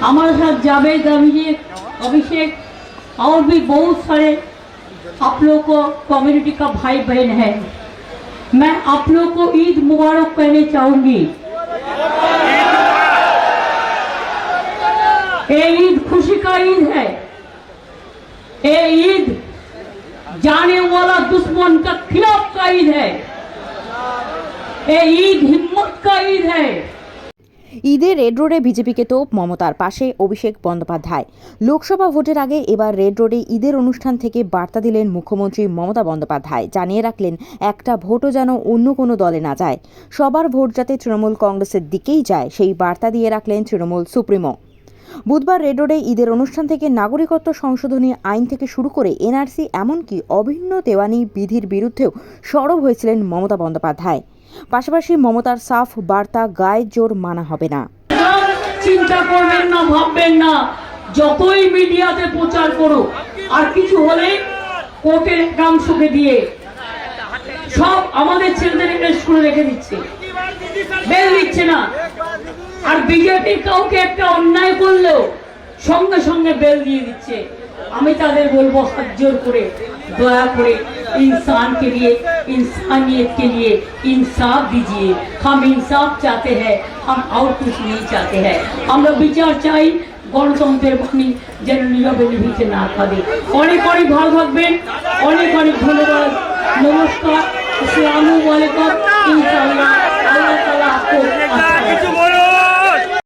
हमारे साथ जावेद अभिषेक अभिषेक और भी बहुत सारे आप लोग को कम्युनिटी का भाई बहन है। मैं आप लोग को ईद मुबारक कहने चाहूँगी। ये ईद खुशी का ईद है। ये ईद जाने वाला दुश्मन का खिलाफ का ईद है। ये ईद हिम्मत का ईद है। ঈদে রেড রোডে বিজেপিকে তোপ, মমতার পাশে অভিষেক বন্দ্যোপাধ্যায়। লোকসভা ভোটের আগে এবার রেড রোডে ঈদের অনুষ্ঠান থেকে বার্তা দিলেন মুখ্যমন্ত্রী মমতা বন্দ্যোপাধ্যায়। জানিয়ে রাখলেন, একটা ভোটও যেন অন্য কোনো দলে না যায়। সবার ভোট যাতে তৃণমূল কংগ্রেসের দিকেই যায়, সেই বার্তা দিয়ে রাখলেন তৃণমূল সুপ্রিমো। বুধবার রেড রোডে ঈদের অনুষ্ঠান থেকে নাগরিকত্ব সংশোধনী আইন থেকে শুরু করে এনআরসি, এমনকি অভিন্ন দেওয়ানি বিধির বিরুদ্ধেও সরব হয়েছিলেন মমতা বন্দ্যোপাধ্যায়। পাশাপাশি মমতার সাফ বার্তা, গায়ে জোর মানা হবে না। চিন্তা করবেন না, ভাববেন না। যতই মিডিয়াতে প্রচার করো আর কিছু হলে কোর্টের একাংশকে দিয়ে সব আমাদের ছেলেদের অ্যারেস্ট করে রেখে দিচ্ছে। বেল দিচ্ছে না। আর বিজেপি কাউকে একটা অন্যায় করলেও সঙ্গে সঙ্গে বেল দিয়ে দিচ্ছে। আমি তাদের বলব হাত জোর করে। দয়া করে इंसान के लिए इंसानियत के लिए इंसाफ दीजिए हम इंसाफ चाहते हैं हम और कुछ नहीं चाहते हैं আমরা বিচার চাই গণতন্ত্রের বাণী যেন নীরবে নিভিতে না থাকে অনেক অনেক ভালো থাকবেন অনেক অনেক ধন্যবাদ নমস্কার আসসালামু আলাইকুম ইনশাআল্লাহ